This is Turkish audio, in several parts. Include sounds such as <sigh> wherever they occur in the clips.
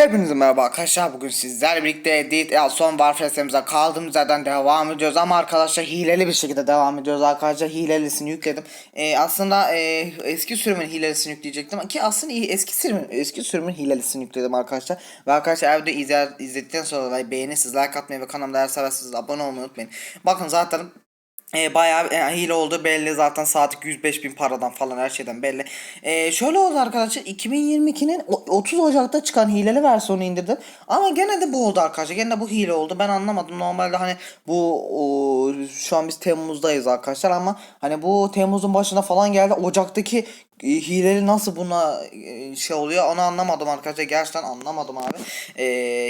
Hepinize merhaba arkadaşlar. Bugün sizlerle birlikte Edit ya son Warfare serimize kaldığımız yerden devam ediyoruz. Ama arkadaşlar hileli bir şekilde devam ediyoruz arkadaşlar. Hilelisini yükledim. Ee, aslında e, eski sürümün hilelisini yükleyecektim ki aslında eski sürümün eski sürümün hilelisini yükledim arkadaşlar. Ve arkadaşlar eğer videoyu izler, izledikten sonra beğenirsiniz like atmayı ve kanalıma değer seversiniz abone olmayı unutmayın. Bakın zaten e, bayağı e, hile oldu belli zaten saatlik 105 bin paradan falan her şeyden belli. E, şöyle oldu arkadaşlar 2022'nin o- 30 Ocak'ta çıkan hileli versiyonu indirdim. Ama gene de bu oldu arkadaşlar. Gene de bu hile oldu. Ben anlamadım. Normalde hani bu o, şu an biz Temmuz'dayız arkadaşlar ama hani bu Temmuz'un başına falan geldi. Ocak'taki e, hileli nasıl buna e, şey oluyor onu anlamadım arkadaşlar. Gerçekten anlamadım abi. E,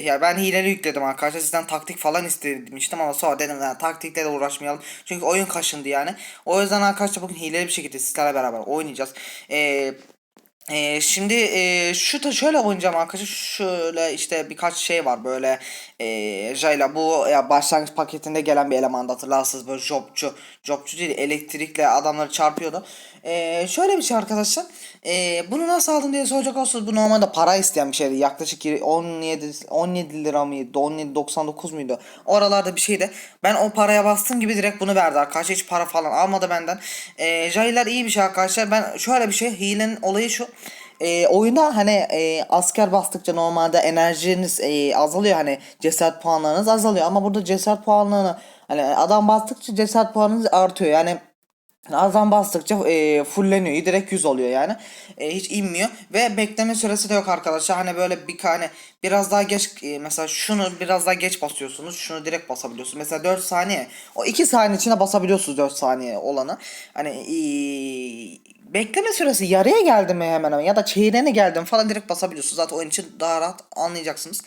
ya ben hileli yükledim arkadaşlar. Sizden taktik falan istemiştim ama sonra dedim yani taktikle de uğraşmayalım. Çünkü oyun kaşındı yani. O yüzden arkadaşlar bugün hileli bir şekilde sizlerle beraber oynayacağız. Eee ee, şimdi e, şu da şöyle oynayacağım arkadaşlar. Şöyle işte birkaç şey var böyle e, Jayla bu ya başlangıç paketinde gelen bir elemanda hatırlarsınız böyle jobçu jobçu değil elektrikle adamları çarpıyordu. E, şöyle bir şey arkadaşlar. E, bunu nasıl aldım diye soracak olursanız bu normalde para isteyen bir şeydi. Yaklaşık 17 17 lira mıydı? 17.99 muydu? Oralarda bir şeydi. Ben o paraya bastığım gibi direkt bunu verdi arkadaşlar. Hiç para falan almadı benden. E, Jailer iyi bir şey arkadaşlar. Ben şöyle bir şey hilenin olayı şu e, oyunda hani e, asker bastıkça normalde enerjiniz e, azalıyor hani cesaret puanlarınız azalıyor ama burada cesaret puanlarını hani adam bastıkça cesaret puanınız artıyor yani Azam bastıkça e, fulleniyor. Direkt 100 oluyor yani. E, hiç inmiyor. Ve bekleme süresi de yok arkadaşlar. Hani böyle bir hani biraz daha geç e, mesela şunu biraz daha geç basıyorsunuz. Şunu direkt basabiliyorsunuz. Mesela 4 saniye. O 2 saniye içinde basabiliyorsunuz 4 saniye olanı. Hani e, bekleme süresi yarıya geldi mi hemen hemen ya da çeyreğine geldi mi falan direkt basabiliyorsunuz. Zaten oyun için daha rahat anlayacaksınız.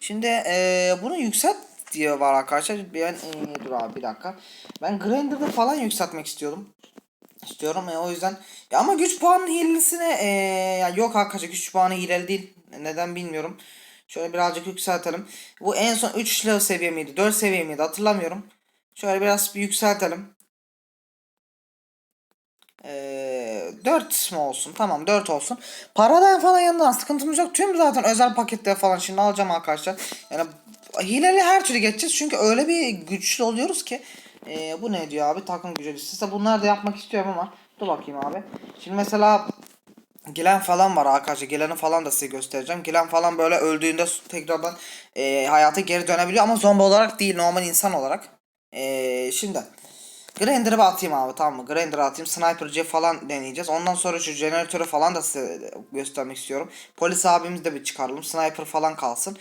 Şimdi e, bunu yükselt diye var arkadaşlar. Ben e, dur abi bir dakika. Ben Grinder'da falan yükseltmek istiyordum. İstiyorum ya o yüzden. Ya ama güç puanı hilesine e, ya yok arkadaşlar güç puanı hileli değil. Neden bilmiyorum. Şöyle birazcık yükseltelim. Bu en son 3 level seviye miydi? 4 seviye miydi? Hatırlamıyorum. Şöyle biraz bir yükseltelim. Ee, 4 mu olsun? Tamam 4 olsun. Paradan falan yanından sıkıntımız yok. Tüm zaten özel paketler falan şimdi alacağım arkadaşlar. Yani hileli her türlü geçeceğiz. Çünkü öyle bir güçlü oluyoruz ki. Ee, bu ne diyor abi? Takım gücü listesi. Bunları da yapmak istiyorum ama. Dur bakayım abi. Şimdi mesela Gelen falan var arkadaşlar. Geleni falan da size göstereceğim. Gelen falan böyle öldüğünde tekrardan e, hayata geri dönebiliyor ama zombi olarak değil normal insan olarak. E, şimdi Grinder'ı atayım abi tamam mı? Grinder'ı atayım. Sniper'cı falan deneyeceğiz. Ondan sonra şu jeneratörü falan da size göstermek istiyorum. Polis abimizi de bir çıkaralım. Sniper falan kalsın.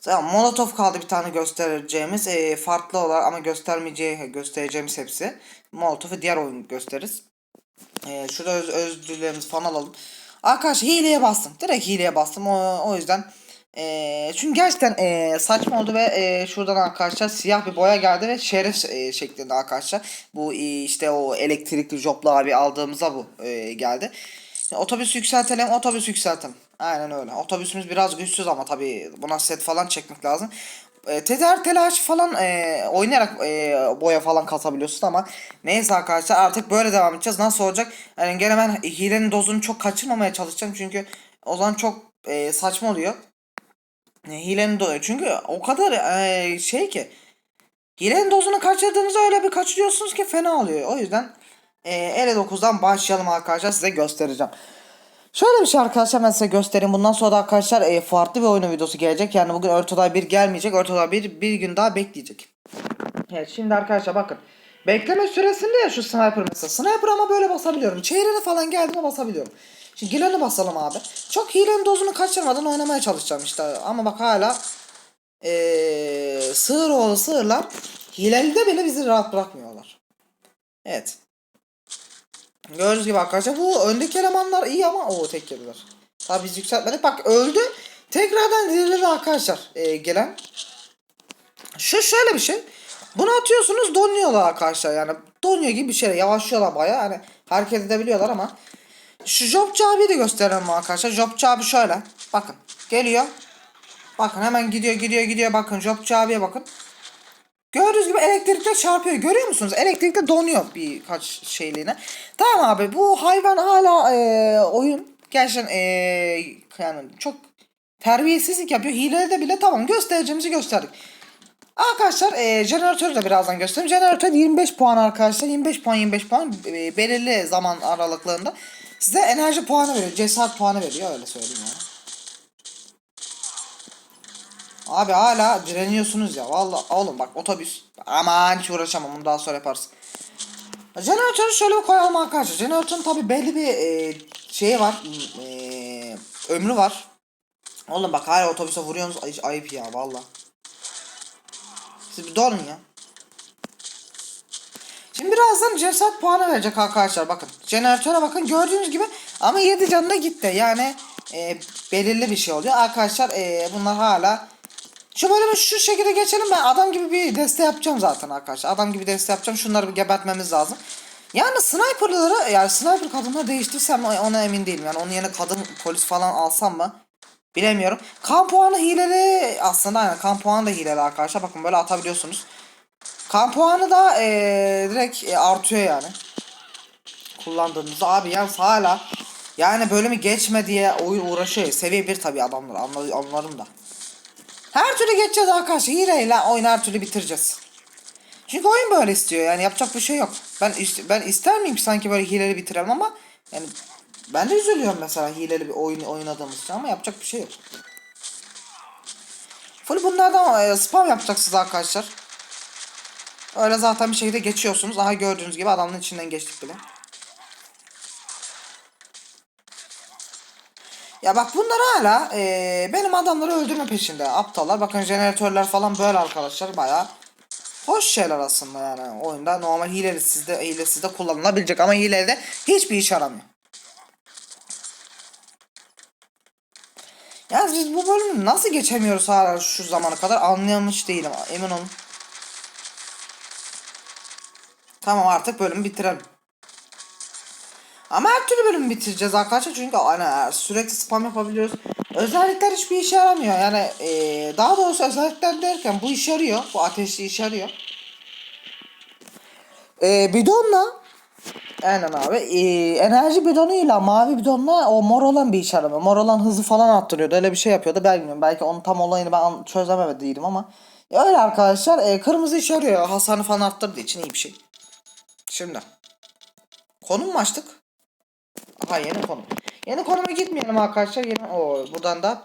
Tamam Molotov kaldı bir tane göstereceğimiz. E, farklı olarak ama göstermeyeceği göstereceğimiz hepsi. Molotov'u diğer oyun gösteririz. Ee, şurada öz, özürlerimizi falan alalım. Arkadaşlar hileye bastım. Direkt hileye bastım. O, o yüzden ee, çünkü gerçekten ee, saçma oldu ve ee, şuradan arkadaşlar siyah bir boya geldi ve şerif ee, şeklinde arkadaşlar. Bu ee, işte o elektrikli joplu abi aldığımızda bu ee, geldi. Otobüs yükseltelim, otobüs yükseltelim. Aynen öyle. Otobüsümüz biraz güçsüz ama tabii buna set falan çekmek lazım. E, tedarik telaşı falan e, oynayarak e, boya falan kasabiliyorsun ama neyse arkadaşlar artık böyle devam edeceğiz. Nasıl olacak? Yani gene ben hilenin dozunu çok kaçırmamaya çalışacağım çünkü o zaman çok e, saçma oluyor. Hilenin dozu çünkü o kadar e, şey ki hilenin dozunu kaçırdığınızda öyle bir kaçırıyorsunuz ki fena oluyor. O yüzden e, 59'dan başlayalım arkadaşlar size göstereceğim. Şöyle bir şey arkadaşlar ben size göstereyim. Bundan sonra da arkadaşlar e, farklı bir oyunun videosu gelecek. Yani bugün Örtolay 1 gelmeyecek. Örtolay 1 bir gün daha bekleyecek. Evet şimdi arkadaşlar bakın. Bekleme süresinde ya şu sniper mesela. Sniper ama böyle basabiliyorum. Çeyreğine falan geldi mi basabiliyorum. Şimdi Gilen'i basalım abi. Çok hilenin dozunu kaçırmadan oynamaya çalışacağım işte. Ama bak hala ee, sığır oğlu sığırlar hilelde bile bizi rahat bırakmıyorlar. Evet. Gördüğünüz gibi arkadaşlar bu öndeki elemanlar iyi ama o tek yediler. Tabi biz yükseltmedik. Bak öldü. Tekrardan dirildi arkadaşlar ee, gelen. Şu şöyle bir şey. Bunu atıyorsunuz donuyorlar arkadaşlar yani. Donuyor gibi bir şey. Yavaşlıyorlar bayağı. Hani hareket edebiliyorlar ama. Şu Jobcu abiyi de gösterelim arkadaşlar. Jobcu abi şöyle. Bakın. Geliyor. Bakın hemen gidiyor gidiyor gidiyor. Bakın Jobcu abiye bakın. Gördüğünüz gibi elektrikle çarpıyor. Görüyor musunuz? Elektrikle donuyor birkaç şeyliğine. Tamam abi bu hayvan hala e, oyun. Gerçekten e, yani çok Terbiyesizlik yapıyor. Hileli de bile tamam göstereceğimizi gösterdik. Arkadaşlar e, jeneratörü de birazdan göstereyim. Jeneratör 25 puan arkadaşlar. 25 puan 25 puan e, belirli zaman aralıklarında size enerji puanı veriyor. Cesaret puanı veriyor öyle söyleyeyim yani. Abi hala direniyorsunuz ya. Vallahi oğlum bak otobüs. Aman hiç uğraşamam bunu daha sonra yaparız. Jeneratörü şöyle bir koyalım arkadaşlar. Jeneratörün tabi belli bir e, şeyi var. E, ömrü var. Oğlum bak hala otobüse vuruyorsunuz. Ay, ayıp ya valla. Siz bir durun ya. Şimdi birazdan cesaret puanı verecek arkadaşlar bakın. Jeneratöre bakın gördüğünüz gibi ama 7 canı da gitti. Yani e, belirli bir şey oluyor. Arkadaşlar e, bunlar hala şu bölümü şu şekilde geçelim ben adam gibi bir deste yapacağım zaten arkadaşlar. Adam gibi deste yapacağım. Şunları bir gebertmemiz lazım. Yani sniperları yani sniper kadınları değiştirsem ona emin değilim. Yani onun yerine kadın polis falan alsam mı? Bilemiyorum. Kan puanı hileli aslında aynen kan puanı da hileli arkadaşlar. Bakın böyle atabiliyorsunuz. Kan puanı da eee, direkt e, artıyor yani. Kullandığınızda abi yalnız hala yani bölümü geçme diye oyun uğraşıyor. Seviye 1 tabii adamlar anla- anlarım da. Her türlü geçeceğiz arkadaşlar. Hileyle oyunu her türlü bitireceğiz. Çünkü oyun böyle istiyor yani yapacak bir şey yok. Ben ben ister miyim sanki böyle hileli bitirelim ama yani ben de üzülüyorum mesela hileli bir oyun oynadığımız için ama yapacak bir şey yok. Full bunlardan e, spam yapacaksınız arkadaşlar. Öyle zaten bir şekilde geçiyorsunuz. Aha gördüğünüz gibi adamın içinden geçtik bile. Ya bak bunlar hala e, benim adamları öldürme peşinde. Aptallar. Bakın jeneratörler falan böyle arkadaşlar. Baya hoş şeyler aslında yani. Oyunda normal hileli sizde hilesiz de kullanılabilecek ama hileli de hiçbir iş yaramıyor. Yalnız biz bu bölümü nasıl geçemiyoruz hala şu zamana kadar anlayamış değilim. Emin olun. Tamam artık bölümü bitirelim. Ama her türlü bölümü bitireceğiz arkadaşlar çünkü hani sürekli spam yapabiliyoruz. Özellikler hiçbir işe yaramıyor. Yani eee, daha doğrusu özellikler derken bu işe yarıyor. Bu ateşli işe yarıyor. Eee bidonla Aynen abi. Eee, enerji bidonuyla mavi bidonla o mor olan bir işe yaramıyor. Mor olan hızı falan arttırıyordu. Öyle bir şey yapıyordu. Ben bilmiyorum. Belki onun tam olayını ben çözemedi değilim ama. Ya öyle arkadaşlar. eee, kırmızı işe yarıyor. Hasarını falan arttırdığı için iyi bir şey. Şimdi. Konum mu açtık? Aha yeni konum. Yeni konuma gitmeyelim arkadaşlar. Yeni o buradan da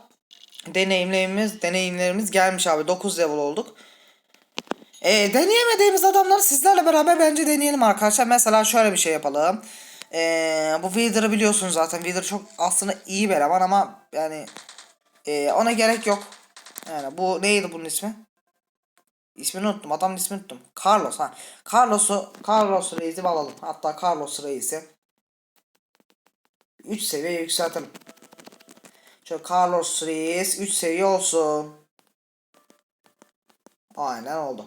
deneyimlerimiz deneyimlerimiz gelmiş abi. 9 level olduk. E, deneyemediğimiz adamları sizlerle beraber bence deneyelim arkadaşlar. Mesela şöyle bir şey yapalım. E, bu Vader'ı biliyorsunuz zaten. Vader çok aslında iyi bir eleman ama yani e, ona gerek yok. Yani bu neydi bunun ismi? İsmini unuttum. Adamın ismini unuttum. Carlos ha. Carlos'u Carlos Reis'i alalım. Hatta Carlos Reis'i 3 seviye yükseltelim. Şöyle Carlos Reis 3 seviye olsun. Aynen oldu.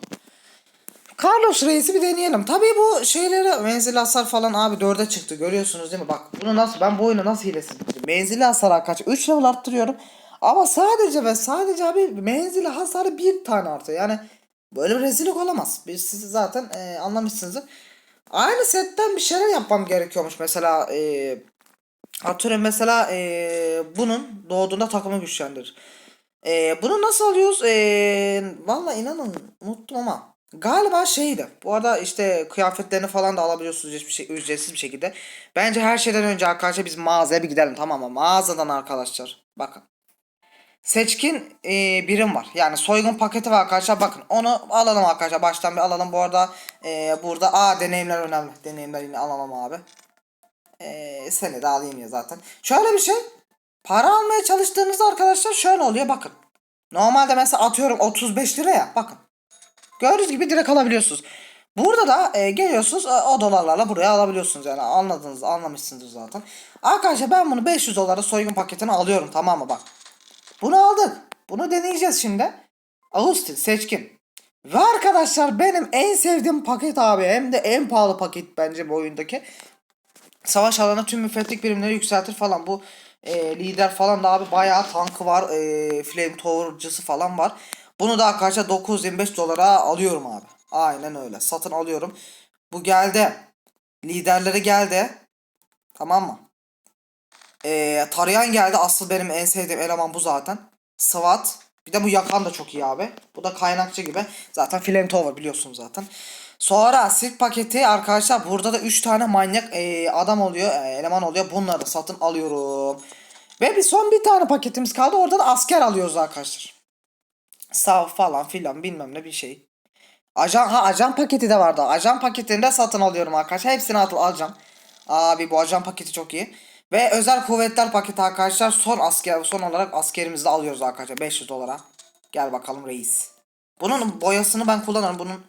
Carlos Reis'i bir deneyelim. Tabii bu şeyleri menzil hasar falan abi 4'e çıktı görüyorsunuz değil mi? Bak bunu nasıl ben bu oyunu nasıl bitirdim. Menzili hasar kaç 3 level arttırıyorum. Ama sadece ve sadece abi menzili hasarı bir tane artıyor. Yani böyle bir rezillik olamaz. Biz sizi zaten e, anlamışsınızdır. Aynı setten bir şeyler yapmam gerekiyormuş. Mesela e, atıyorum mesela e, bunun doğduğunda takımı güçlendirir. E, bunu nasıl alıyoruz? E, Valla inanın unuttum ama galiba şeydi. Bu arada işte kıyafetlerini falan da alabiliyorsunuz ücretsiz bir, şey, ücretsiz bir şekilde. Bence her şeyden önce arkadaşlar biz mağazaya bir gidelim tamam mı? Mağazadan arkadaşlar. Bakın. Seçkin e, birim var. Yani soygun paketi var arkadaşlar. Bakın onu alalım arkadaşlar. Baştan bir alalım. Bu arada e, burada a deneyimler önemli. Deneyimler yine alalım abi. E, seni de alayım ya zaten. Şöyle bir şey. Para almaya çalıştığınızda arkadaşlar şöyle oluyor bakın. Normalde mesela atıyorum 35 lira ya bakın. Gördüğünüz gibi direkt alabiliyorsunuz. Burada da e, geliyorsunuz e, o dolarlarla buraya alabiliyorsunuz yani anladınız anlamışsınızdır zaten. Arkadaşlar ben bunu 500 dolara soygun paketini alıyorum tamam mı bak. Bunu aldık. Bunu deneyeceğiz şimdi. Ağustos seçkin. Ve arkadaşlar benim en sevdiğim paket abi hem de en pahalı paket bence bu oyundaki. Savaş alanı tüm müfettik birimleri yükseltir falan. Bu e, lider falan da abi bayağı tankı var. E, flamethrower'cısı falan var. Bunu da arkadaşlar 925 dolara alıyorum abi. Aynen öyle. Satın alıyorum. Bu geldi. Liderleri geldi. Tamam mı? E, tarayan geldi. Asıl benim en sevdiğim eleman bu zaten. SWAT. Bir de bu yakan da çok iyi abi. Bu da kaynakçı gibi. Zaten Flamethrower biliyorsunuz zaten. Sonra silk paketi arkadaşlar burada da 3 tane manyak e, adam oluyor, e, eleman oluyor. Bunları da satın alıyorum. Ve bir son bir tane paketimiz kaldı. Orada da asker alıyoruz arkadaşlar. Sav falan filan bilmem ne bir şey. Ajan ha ajan paketi de vardı. Ajan paketini de satın alıyorum arkadaşlar. Hepsini atıl alacağım. Abi bu ajan paketi çok iyi. Ve özel kuvvetler paketi arkadaşlar. Son asker son olarak askerimizi alıyoruz arkadaşlar 500 dolara. Gel bakalım reis. Bunun boyasını ben kullanırım. Bunun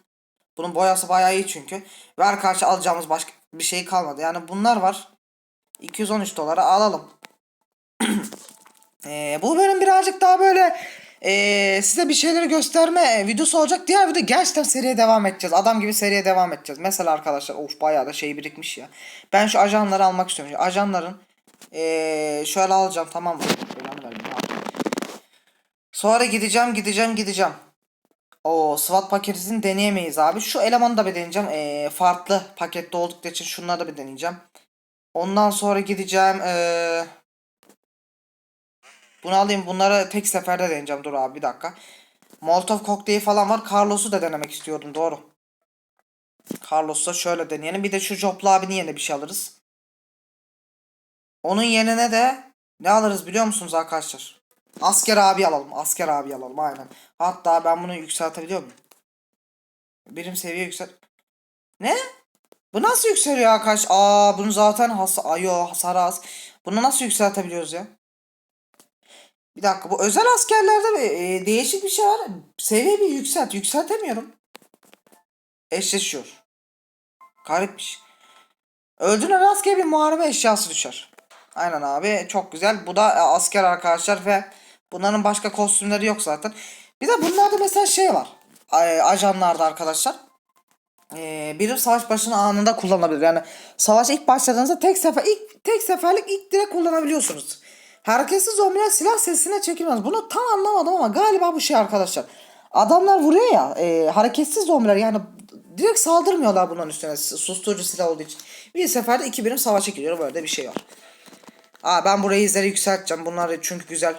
bunun boyası bayağı iyi çünkü. Ve arkadaşlar alacağımız başka bir şey kalmadı. Yani bunlar var. 213 dolara alalım. <clears throat> Ee, bu bölüm birazcık daha böyle ee, size bir şeyleri gösterme videosu olacak. Diğer video gerçekten seriye devam edeceğiz. Adam gibi seriye devam edeceğiz. Mesela arkadaşlar of bayağı da şey birikmiş ya. Ben şu ajanları almak istiyorum. Ajanların ee, şöyle alacağım tamam mı? Sonra gideceğim gideceğim gideceğim. O SWAT paketini deneyemeyiz abi. Şu elemanı da bir deneyeceğim. Ee, farklı pakette oldukları için şunları da bir deneyeceğim. Ondan sonra gideceğim. Ee, bunu alayım. Bunları tek seferde deneyeceğim. Dur abi bir dakika. Molotov kokteyli falan var. Carlos'u da denemek istiyordum. Doğru. Carlos'u da şöyle deneyelim. Bir de şu Jopla abinin yerine bir şey alırız. Onun yerine de ne alırız biliyor musunuz arkadaşlar? Asker abi alalım. Asker abi alalım aynen. Hatta ben bunu yükseltebiliyor muyum? Birim seviye yüksel. Ne? Bu nasıl yükseliyor arkadaş? Aa bunu zaten has ayo hasar az. Bunu nasıl yükseltebiliyoruz ya? Bir dakika bu özel askerlerde e, değişik bir şey var. Seviye bir yükselt. Yükseltemiyorum. Eşleşiyor. Garipmiş. Öldüğüne rastgele bir muharebe eşyası düşer. Aynen abi çok güzel. Bu da e, asker arkadaşlar ve bunların başka kostümleri yok zaten. Bir de bunlarda mesela şey var. E, ajanlarda arkadaşlar. E, birim savaş başına anında kullanılabilir. Yani savaşa ilk başladığınızda tek sefer ilk tek seferlik ilk direkt kullanabiliyorsunuz. Hareketsiz zombiler silah sesine çekilmez. Bunu tam anlamadım ama galiba bu şey arkadaşlar. Adamlar vuruyor ya e, hareketsiz zombiler yani direkt saldırmıyorlar bunların üstüne susturucu silah olduğu için. Bir seferde iki birim savaşa giriyor böyle bir şey var. Aa ben burayı izleri yükselteceğim. Bunlar çünkü güzel.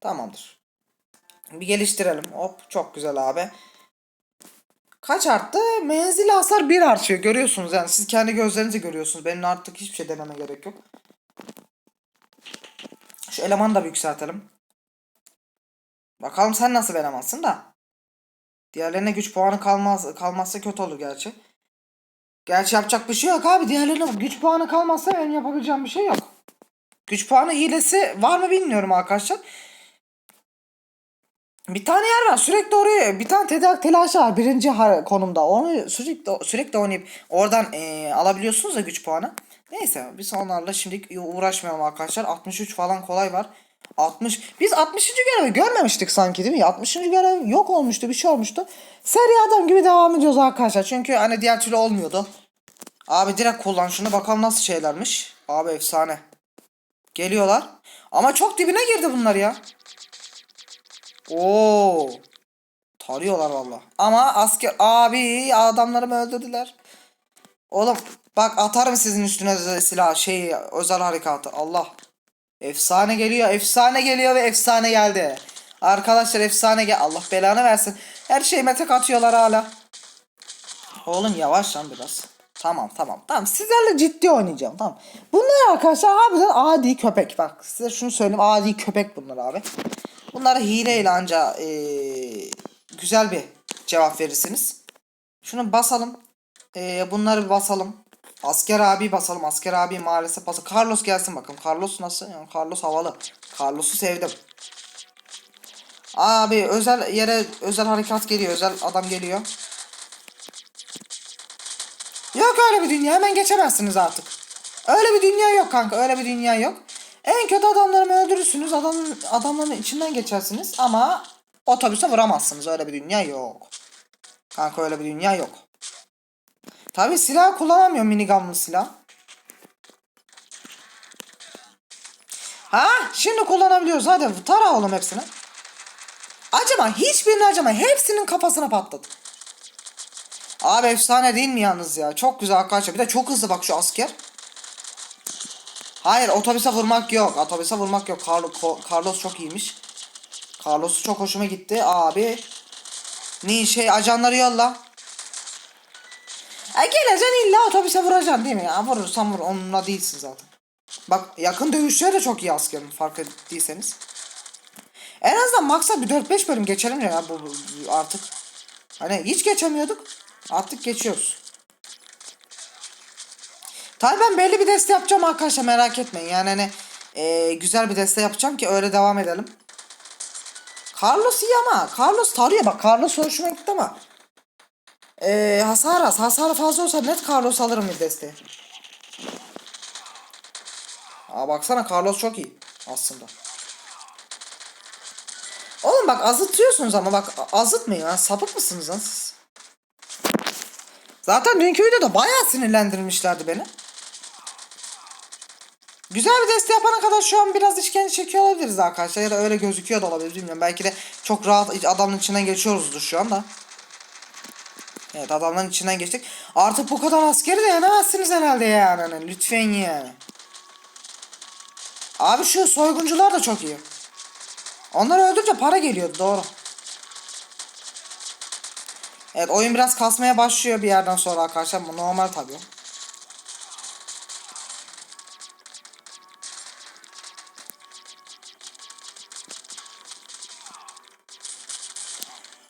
Tamamdır. Bir geliştirelim. Hop çok güzel abi. Kaç arttı? Menzili hasar 1 artıyor. Görüyorsunuz yani. Siz kendi gözlerinizle görüyorsunuz. Benim artık hiçbir şey dememe gerek yok. Şu elemanı da bir yükseltelim. Bakalım sen nasıl bir elemansın da. Diğerlerine güç puanı kalmaz kalmazsa kötü olur gerçi. Gerçi yapacak bir şey yok abi. Diğerlerine güç puanı kalmazsa benim yapabileceğim bir şey yok. Güç puanı hilesi var mı bilmiyorum arkadaşlar. Bir tane yer var sürekli oraya bir tane tedarik telaşı var birinci konumda onu sürekli sürekli oynayıp oradan eee, alabiliyorsunuz ya güç puanı. Neyse biz onlarla şimdi uğraşmayalım arkadaşlar 63 falan kolay var. 60 biz 60. görevi görmemiştik sanki değil mi? 60. görev yok olmuştu bir şey olmuştu. Seri adam gibi devam ediyoruz arkadaşlar çünkü hani diğer türlü olmuyordu. Abi direkt kullan şunu bakalım nasıl şeylermiş. Abi efsane. Geliyorlar. Ama çok dibine girdi bunlar ya. Oo. Tarıyorlar valla. Ama asker abi adamlarımı öldürdüler. Oğlum bak atarım sizin üstüne silah şey özel harekatı. Allah. Efsane geliyor. Efsane geliyor ve efsane geldi. Arkadaşlar efsane gel. Allah belanı versin. Her şeyime tek atıyorlar hala. Oğlum yavaş lan biraz. Tamam tamam. Tamam sizlerle ciddi oynayacağım. Tamam. Bunlar arkadaşlar harbiden adi köpek. Bak size şunu söyleyeyim. Adi köpek bunlar abi. Bunlara hileyle anca eee, güzel bir cevap verirsiniz. Şunu basalım. Eee, bunları basalım. Asker abi basalım. Asker abi maalesef basalım. Carlos gelsin bakın. Carlos nasıl? Yani Carlos havalı. Carlos'u sevdim. Abi özel yere özel harekat geliyor. Özel adam geliyor. Yok öyle bir dünya. Hemen geçemezsiniz artık. Öyle bir dünya yok kanka. Öyle bir dünya yok. En kötü adamlarımı öldürürsünüz. Adam, adamların içinden geçersiniz. Ama otobüse vuramazsınız. Öyle bir dünya yok. Kanka öyle bir dünya yok. Tabi silah kullanamıyorum minigunlu silah. Ha şimdi kullanabiliyoruz. Hadi tara oğlum hepsini. Acaba hiçbirini acaba hepsinin kafasına patladı. Abi efsane değil mi yalnız ya? Çok güzel arkadaşlar. Bir de çok hızlı bak şu asker. Hayır otobüse vurmak yok. Otobüse vurmak yok. Carlo- Carlos çok iyiymiş. Carlos çok hoşuma gitti. Abi. Ni şey ajanları yolla. E geleceksin illa otobüse vuracaksın değil mi ya? Vurursan vur onunla değilsin zaten. Bak yakın dövüşçüler de çok iyi askerim fark ettiyseniz. En azından maksa bir 4-5 bölüm geçelim ya bu, bu- artık. Hani hiç geçemiyorduk. Artık geçiyoruz. Tabii ben belli bir deste yapacağım arkadaşlar merak etmeyin. Yani hani eee, güzel bir deste yapacağım ki öyle devam edelim. Carlos iyi ama Carlos tarıyor bak Carlos hoşuma gitti ama eee hasar az hasar fazla olsa net Carlos alırım bir desteği. Aa baksana Carlos çok iyi aslında. Oğlum bak azıtıyorsunuz ama bak azıtmayın ha sapık mısınız lan siz? Zaten dünkü videoda bayağı sinirlendirmişlerdi beni. Güzel bir deste yapana kadar şu an biraz işkence çekiyor olabiliriz arkadaşlar ya da öyle gözüküyor da olabilir bilmiyorum. Belki de çok rahat adamın içinden geçiyoruzdur şu anda. Evet adamların içinden geçtik. Artık bu kadar askeri de yenemezsiniz herhalde yani. Hani Lütfen yani. Abi şu soyguncular da çok iyi. Onları öldürünce para geliyor doğru. Evet oyun biraz kasmaya başlıyor bir yerden sonra arkadaşlar. Bu normal tabii.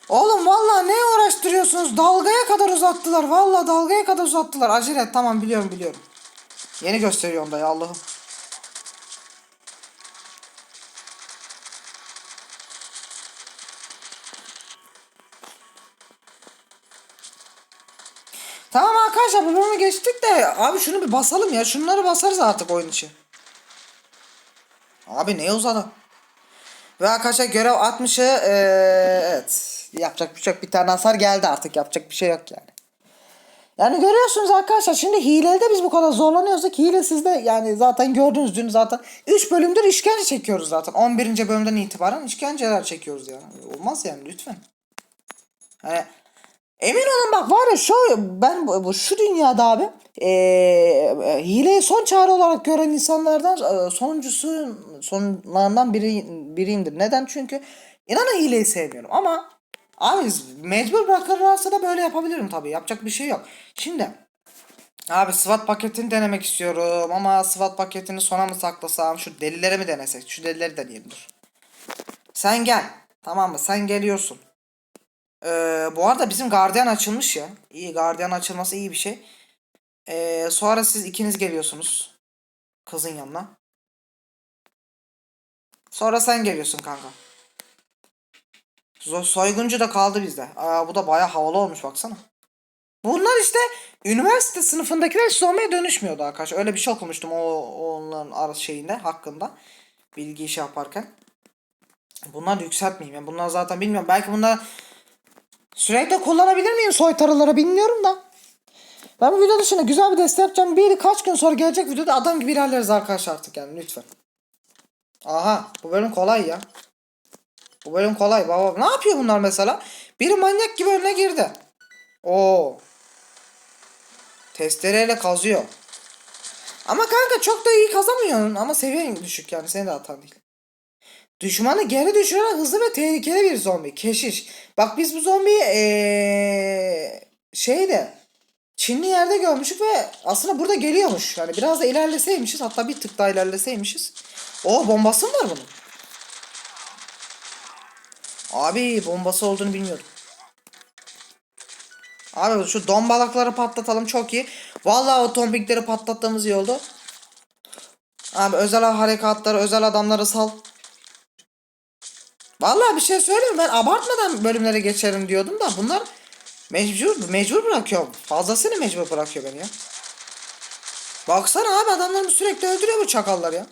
Oğlum vallahi ne uğraştırıyorsunuz? Dalgaya kadar uzattılar. Vallahi dalgaya kadar uzattılar. Acele et. Tamam biliyorum biliyorum. Yeni gösteriyorum da ya Allah'ım. Tamam arkadaşlar bu bölümü geçtik de abi şunu bir basalım ya. Şunları basarız artık oyun içi. Abi ne uzadı? Ve arkadaşlar görev 60'ı eee, evet yapacak bir şey yok. Bir tane hasar geldi artık yapacak bir şey yok yani. Yani görüyorsunuz arkadaşlar şimdi hilede biz bu kadar zorlanıyorsak hile sizde yani zaten gördünüz dün zaten 3 bölümdür işkence çekiyoruz zaten. 11. bölümden itibaren işkenceler çekiyoruz ya. Olmaz yani lütfen. Hani Emin olun bak var ya şu ben bu, şu dünyada abi eee hileyi son çare olarak gören insanlardan eee, sonuncusu sonlarından biri biriyimdir. Neden? Çünkü inanın hileyi sevmiyorum ama abi mecbur bırakırlarsa da böyle yapabilirim tabii. Yapacak bir şey yok. Şimdi abi SWAT paketini denemek istiyorum ama SWAT paketini sona mı saklasam şu delileri mi denesek? Şu delileri deneyelim dur. Sen gel. Tamam mı? Sen geliyorsun. Ee, bu arada bizim gardiyan açılmış ya. İyi gardiyan açılması iyi bir şey. Ee, sonra siz ikiniz geliyorsunuz. Kızın yanına. Sonra sen geliyorsun kanka. Soyguncu da kaldı bizde. Aa, bu da baya havalı olmuş baksana. Bunlar işte üniversite sınıfındakiler zombiye dönüşmüyordu arkadaşlar. Öyle bir şey okumuştum o onların arası şeyinde hakkında. Bilgi işi yaparken. Bunlar yükseltmeyeyim. Yani bunlar zaten bilmiyorum. Belki bunlar Sürekli kullanabilir miyim soytarıları bilmiyorum da. Ben bu video dışında güzel bir deste yapacağım. Bir kaç gün sonra gelecek videoda adam gibi ilerleriz arkadaşlar artık yani lütfen. Aha bu bölüm kolay ya. Bu bölüm kolay baba. Ne yapıyor bunlar mesela? Biri manyak gibi önüne girdi. Oo. Testereyle kazıyor. Ama kanka çok da iyi kazamıyorsun ama seviyen düşük yani senin de hatan değil. Düşmanı geri düşüren hızlı ve tehlikeli bir zombi. Keşiş. Bak biz bu zombiyi ee, şeyde Çinli yerde görmüşük ve aslında burada geliyormuş. Yani biraz da ilerleseymişiz. Hatta bir tık daha ilerleseymişiz. O bombası mı var bunun? Abi bombası olduğunu bilmiyordum. Abi şu don balıkları patlatalım çok iyi. Vallahi o tombikleri patlattığımız iyi oldu. Abi özel harekatları, özel adamları sal. Vallahi bir şey söyleyeyim ben abartmadan bölümlere geçerim diyordum da bunlar mecbur mecbur bırakıyor. Fazlasını mecbur bırakıyor beni ya. Baksana abi adamlarını sürekli öldürüyor bu çakallar ya.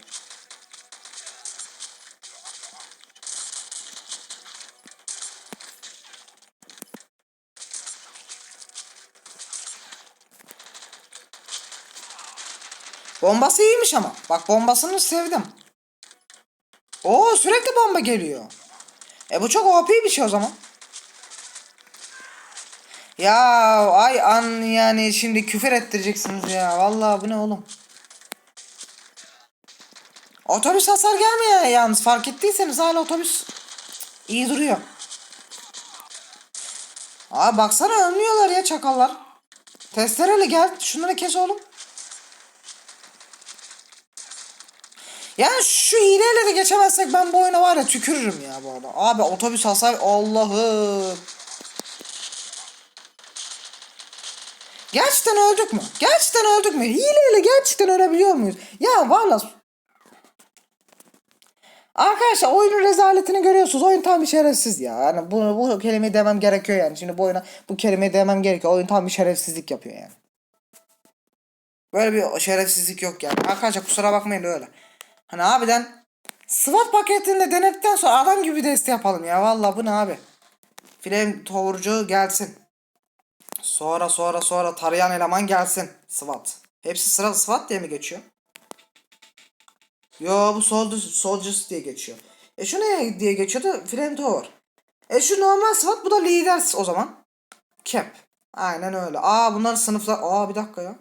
Bombası iyiymiş ama. Bak bombasını sevdim. Oo sürekli bomba geliyor. E bu çok OP bir şey o zaman. Ya ay an yani şimdi küfür ettireceksiniz ya. Vallahi bu ne oğlum? Otobüs hasar gelmiyor yalnız fark ettiyseniz hala otobüs iyi duruyor. Abi baksana önlüyorlar ya çakallar. Testereyle gel şunları kes oğlum. Yani şu hileleri geçemezsek ben bu oyuna var ya tükürürüm ya bu arada. Abi otobüs hasar Allah'ım. Gerçekten öldük mü? Gerçekten öldük mü? Hileyle gerçekten ölebiliyor muyuz? Ya valla Arkadaşlar oyunun rezaletini görüyorsunuz. Oyun tam bir şerefsiz ya. Yani bu, bu kelimeyi demem gerekiyor yani. Şimdi bu oyuna bu kelimeyi demem gerekiyor. Oyun tam bir şerefsizlik yapıyor yani. Böyle bir şerefsizlik yok yani. Arkadaşlar kusura bakmayın öyle. Hani abiden SWAT paketinde denedikten sonra adam gibi deste yapalım ya. Vallahi bu ne abi. Flame towercu gelsin. Sonra sonra sonra tarayan eleman gelsin. SWAT. Hepsi sıra SWAT diye mi geçiyor? Yo bu Soldiers, Soldiers diye geçiyor. E şu ne diye geçiyordu? Flamethrower. E şu normal SWAT bu da lider o zaman. Cap. Aynen öyle. Aa bunlar sınıflar. Aa bir dakika ya.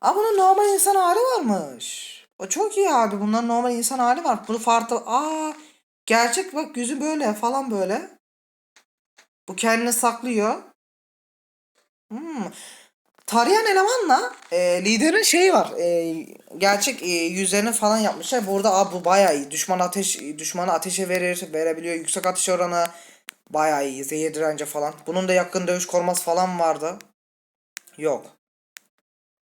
Aa bunun normal insan hali varmış. O çok iyi abi. Bunların normal insan hali var. Bunu farklı. Aa gerçek bak yüzü böyle falan böyle. Bu kendini saklıyor. Hmm. Tarayan elemanla e, liderin şeyi var. E, gerçek e, yüzlerini falan yapmışlar. Burada abi bu bayağı iyi. Düşman ateş düşmanı ateşe verir, verebiliyor. Yüksek ateş oranı bayağı iyi. Zehir direnci falan. Bunun da yakın dövüş koruması falan vardı. Yok.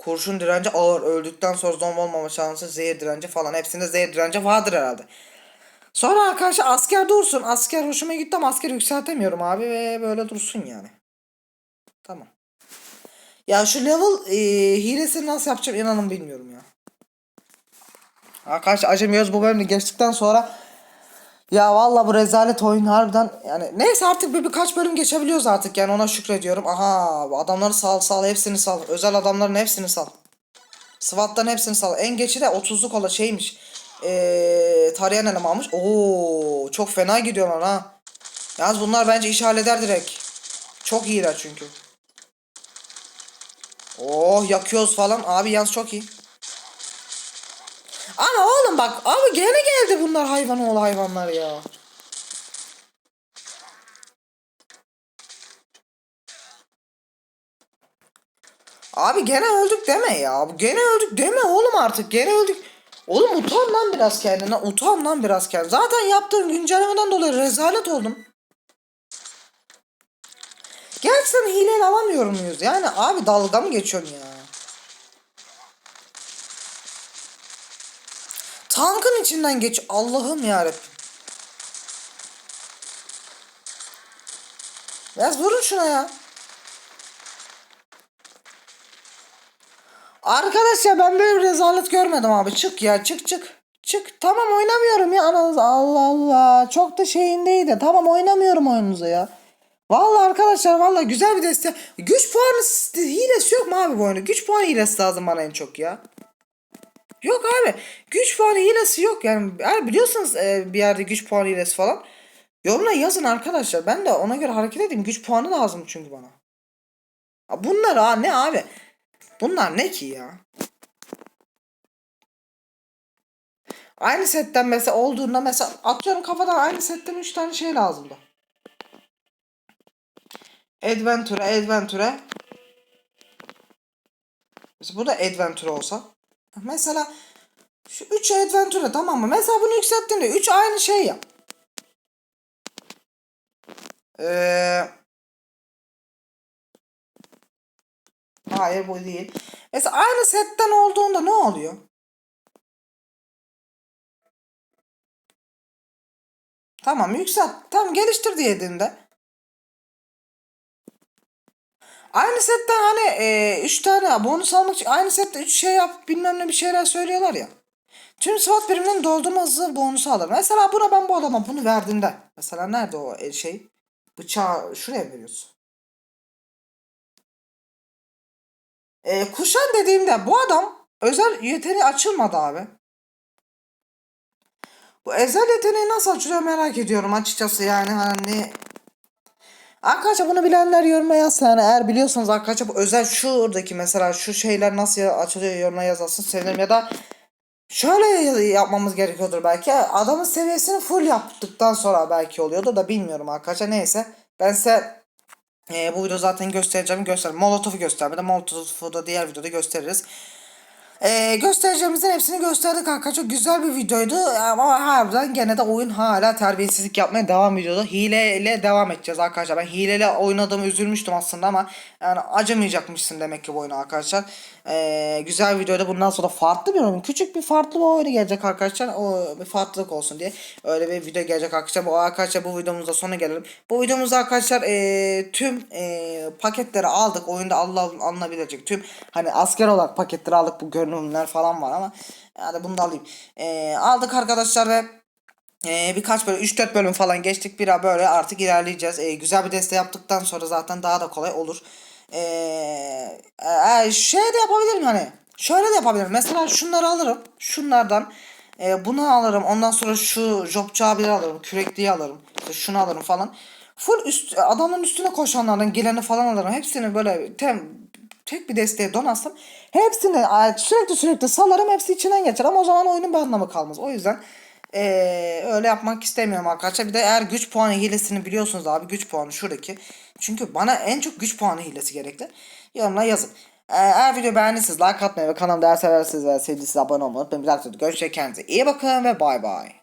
Kurşun direnci ağır. Öldükten sonra zombi olmama şansı zehir direnci falan. Hepsinde zehir direnci vardır herhalde. Sonra arkadaşlar asker dursun. Asker hoşuma gitti ama asker yükseltemiyorum abi ve böyle dursun yani. Tamam. Ya şu level e, hilesini nasıl yapacağım inanın bilmiyorum ya. Arkadaşlar acemiyoruz bu bölümü geçtikten sonra ya valla bu rezalet oyun harbiden yani neyse artık bir birkaç bölüm geçebiliyoruz artık yani ona şükrediyorum. Aha adamları sal sal hepsini sal. Özel adamların hepsini sal. SWAT'tan hepsini sal. En geçi de 30'luk ola şeymiş. Eee tarayan elemanmış. Oo çok fena gidiyorlar ha. Yalnız bunlar bence iş halleder direkt. Çok iyiler çünkü. Oh yakıyoruz falan. Abi yalnız çok iyi. Ana oğlum bak abi gene geldi bunlar hayvan oğlu hayvanlar ya. Abi gene öldük deme ya. Gene öldük deme oğlum artık. Gene öldük. Oğlum utan lan biraz kendine. Utan lan biraz kendine. Zaten yaptığın güncellemeden dolayı rezalet oldum. Gerçekten hileyle alamıyorum muyuz? Yani abi dalga mı geçiyorsun ya? Tankın içinden geç. Allah'ım yarabbim. Biraz vurun şuna ya. Arkadaşlar ben böyle bir rezalet görmedim abi. Çık ya çık çık. Çık. Tamam oynamıyorum ya. Ananız Allah Allah. Çok da şeyindeydi. Tamam oynamıyorum oyununuzu ya. Vallahi arkadaşlar vallahi güzel bir deste. Güç puanı hilesi yok mu abi bu oyunda? Güç puanı hilesi lazım bana en çok ya. Yok abi. Güç puanı hilesi yok yani. Eğer biliyorsanız e, bir yerde güç puanı hilesi falan. Yorumla yazın arkadaşlar. Ben de ona göre hareket edeyim. Güç puanı lazım çünkü bana. Bunlar ha ne abi? Bunlar ne ki ya? Aynı setten mesela olduğunda mesela atıyorum kafadan aynı setten 3 tane şey lazımdı. Adventure, Adventure. Mesela bu da Adventure olsa. Mesela şu 3 Adventure tamam mı? Mesela bunu yükselttiğinde 3 aynı şey yap. Ee, hayır bu değil. Mesela aynı setten olduğunda ne oluyor? Tamam yükselt. Tamam geliştir diye Aynı setten hani 3 tane bonus almak için aynı sette 3 şey yap bilmem ne bir şeyler söylüyorlar ya. Tüm SWAT biriminin doldurma hızı bonusu alır. Mesela buna ben bu adama bunu verdiğimde. Mesela nerede o şey? Bıçağı şuraya veriyorsun. E, kuşan dediğimde bu adam özel yeteneği açılmadı abi. Bu özel yeteneği nasıl açılıyor merak ediyorum açıkçası yani hani Arkadaşlar bunu bilenler yoruma yazsın. Yani eğer biliyorsanız arkadaşlar bu özel şuradaki mesela şu şeyler nasıl açılıyor yoruma yazasın sevinirim ya da Şöyle yapmamız gerekiyordur belki. Adamın seviyesini full yaptıktan sonra belki oluyordu da bilmiyorum arkadaşlar. Neyse. Ben size e, bu video zaten göstereceğim. Göster. Molotof'u göstermedim. Molotof'u da diğer videoda gösteririz. Ee, göstereceğimizin hepsini gösterdik arkadaşlar. Güzel bir videoydu ama harbiden gene de oyun hala terbiyesizlik yapmaya devam ediyordu. Hileyle devam edeceğiz arkadaşlar. Ben hileyle oynadığımı üzülmüştüm aslında ama yani acımayacakmışsın demek ki bu oyuna arkadaşlar. Ee, güzel videoydu. Bundan sonra farklı bir oyun. Küçük bir farklı bir oyunu gelecek arkadaşlar. O bir farklılık olsun diye. Öyle bir video gelecek arkadaşlar. Bu arkadaşlar bu videomuzda sona gelelim. Bu videomuzda arkadaşlar ee, tüm ee, paketleri aldık. Oyunda Allah alınabilecek tüm hani asker olarak paketleri aldık. Bu görünümler falan var ama yani bunu da alayım. Ee, aldık arkadaşlar ve ee, birkaç böyle 3-4 bölüm falan geçtik. Bir ara böyle artık ilerleyeceğiz. Ee, güzel bir deste yaptıktan sonra zaten daha da kolay olur. Ee, e, şey de yapabilirim hani. Şöyle de yapabilirim. Mesela şunları alırım. Şunlardan. E, bunu alırım. Ondan sonra şu jobçu abileri alırım. Kürekliği alırım. İşte şunu alırım falan. Full üst, adamın üstüne koşanların geleni falan alırım. Hepsini böyle tem, tek bir desteğe donatsam hepsini sürekli sürekli salarım. Hepsi içinden geçer. Ama o zaman oyunun bir anlamı kalmaz. O yüzden ee, öyle yapmak istemiyorum arkadaşlar. Bir de eğer güç puanı hilesini biliyorsunuz abi güç puanı şuradaki. Çünkü bana en çok güç puanı hilesi gerekli. Yorumlara yazın. Ee, eğer video beğendiyseniz like atmayı ve kanalıma değer seversiniz ve sevdiyseniz abone olmayı unutmayın. Bir videoda görüşürüz. Kendinize iyi bakın ve bay bay.